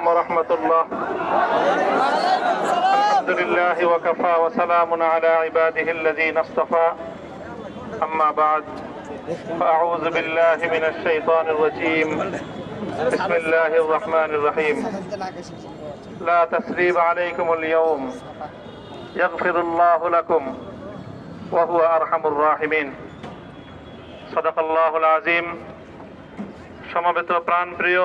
عليكم ورحمة الله الحمد لله وكفى وسلام على عباده الذين اصطفى أما بعد فأعوذ بالله من الشيطان الرجيم بسم الله الرحمن الرحيم لا تسريب عليكم اليوم يغفر الله لكم وهو أرحم الراحمين صدق الله العظيم সমবেত প্রাণপ্রিয়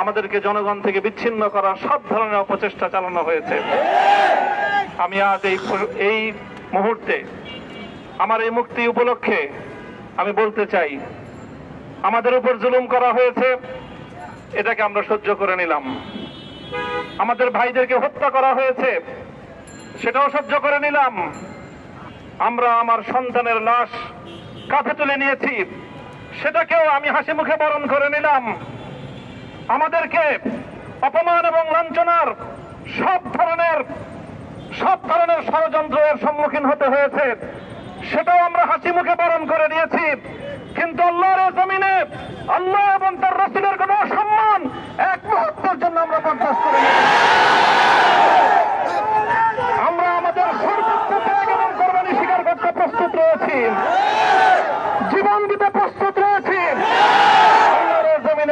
আমাদেরকে জনগণ থেকে বিচ্ছিন্ন করার সব ধরনের অপচেষ্টা চালানো হয়েছে। আমি আজ এই এই মুহূর্তে আমার এই মুক্তি উপলক্ষে আমি বলতে চাই, আমাদের উপর জুলুম করা হয়েছে, এটাকে আমরা সহ্য করে নিলাম। আমাদের ভাইদেরকে হত্যা করা হয়েছে, সেটাও সহ্য করে নিলাম। আমরা আমার সন্তানের লাশ কাঁধে তুলে নিয়েছি, সেটাকেও আমি হাসি মুখে বরণ করে নিলাম। আমাদেরকে অপমান এবং লাঞ্ছনার সব ধরনের সব ধরনের ষড়যন্ত্রের সম্মুখীন হতে হয়েছে। সেটাও আমরা হাসি মুখে বরণ করে নিয়েছি। কিন্তু আল্লাহর জমিনে আল্লাহ এবং তার রসুলের কোন সম্মান এক মুহূর্তের জন্য আমরা বরদাস্ত করে নিই। আমরা আমাদের সর্বোচ্চ ত্যাগ এবং কোরবানি স্বীকার করতে প্রস্তুত রয়েছি জীবন দিতে প্রস্তুত রয়েছি আল্লাহর এই জমিনে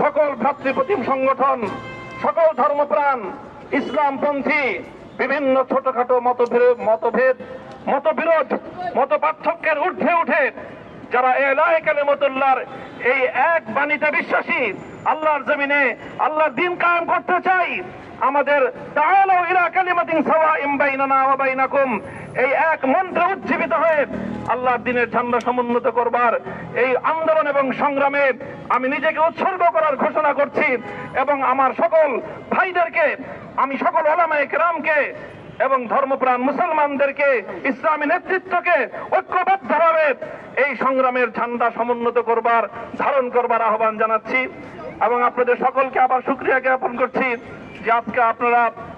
সকল ভ্রাতৃপ্রতিম সংগঠন, সকল ধর্মপ্রাণ, ইসলামপন্থী, বিভিন্ন ছোটখাটো মতভেদ মতভেদ, মতবিরোধ মত পার্থক্যের ঊর্ধ্বে উঠে যারা এলাহে কালেমতুল্লাহর এই এক বাণীতে বিশ্বাসী, আল্লাহর জমিনে আল্লাহর দিন কায়েম করতে চাই, আমাদের তাআলাউ ইলা কালিমাতিন সাওয়াইম বাইনানা ওয়া এই এক মন্ত্রে উজ্জীবিত হয়ে আল্লাহর দিনের ঝান্ডা সমুন্নত করবার এই আন্দোলন এবং সংগ্রামে আমি নিজেকে উৎসর্গ করার ঘোষণা করছি এবং আমার সকল ভাইদেরকে, আমি সকল ওলামায়ে কেরামকে এবং ধর্মপ্রাণ মুসলমানদেরকে, ইসলামী নেতৃত্বকে ঐক্যবদ্ধভাবে এই সংগ্রামের ঝান্ডা সমুন্নত করবার, ধারণ করবার আহ্বান জানাচ্ছি এবং আপনাদের সকলকে আবার শুক্রিয়া জ্ঞাপন করছি যে আজকে আপনারা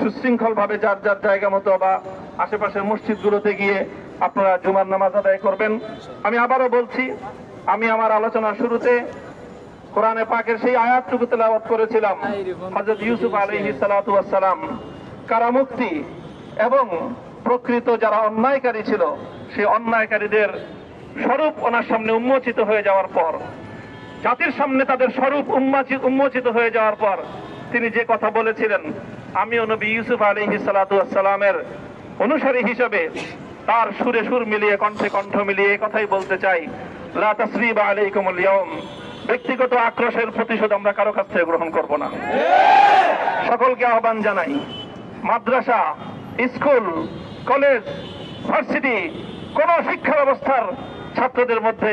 সুশৃঙ্খল ভাবে যার যার জায়গা মতো বা আশেপাশের মসজিদগুলোতে গিয়ে আপনারা জুমার নামাজ আদায় করবেন। আমি আবারও বলছি, আমি আমার আলোচনার শুরুতে কোরআনে পাকের সেই আয়াতটুকু তেলাওয়াত করেছিলাম, হযরত ইউসুফ আলাইহিস সালাতু ওয়াস সালাম কারামুক্তি এবং প্রকৃত যারা অন্যায়কারী ছিল, সেই অন্যায়কারীদের স্বরূপ ওনার সামনে উন্মোচিত হয়ে যাওয়ার পর, জাতির সামনে তাদের স্বরূপ উন্মোচিত হয়ে যাওয়ার পর তিনি যে কথা বলেছিলেন আমি নবী ইউসুফ আলাইহি সালাতু ওয়াস সালামের অনুসারী হিসেবে তার সুরে সুর মিলিয়ে, কণ্ঠে কণ্ঠ মিলিয়ে কথাই বলতে চাই। ব্যক্তিগত আক্রোশের প্রতিশোধ আমরা কারও কাছ থেকে গ্রহণ করব না। সকলকে আহ্বান জানাই। মাদ্রাসা, স্কুল, কলেজ, ভার্সিটি, কোন শিক্ষা ব্যবস্থার ছাত্রদের মধ্যে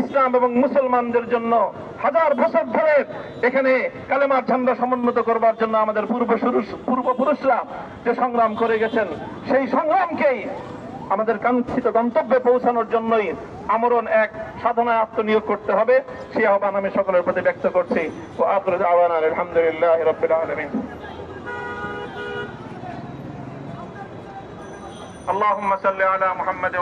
ইসলাম এবং মুসলমানদের জন্য হাজার বছর ধরে এখানে কালেমার ঝান্ডা সমুন্নত করবার জন্য আমাদের পূর্বপুরুষ পূর্বপুরুষরা যে সংগ্রাম করে গেছেন সেই সংগ্রামকেই আমাদের কাঙ্ক্ষিত গন্তব্যে পৌঁছানোর জন্যই আমরণ এক সাধনায় আত্মনিয়োগ করতে হবে সেই আহ্বান আমি সকলের প্রতি ব্যক্ত করছি ও আফরুজ আওয়ান আলহামদুলিল্লাহ রবিল আলমিন اللهم صل على محمد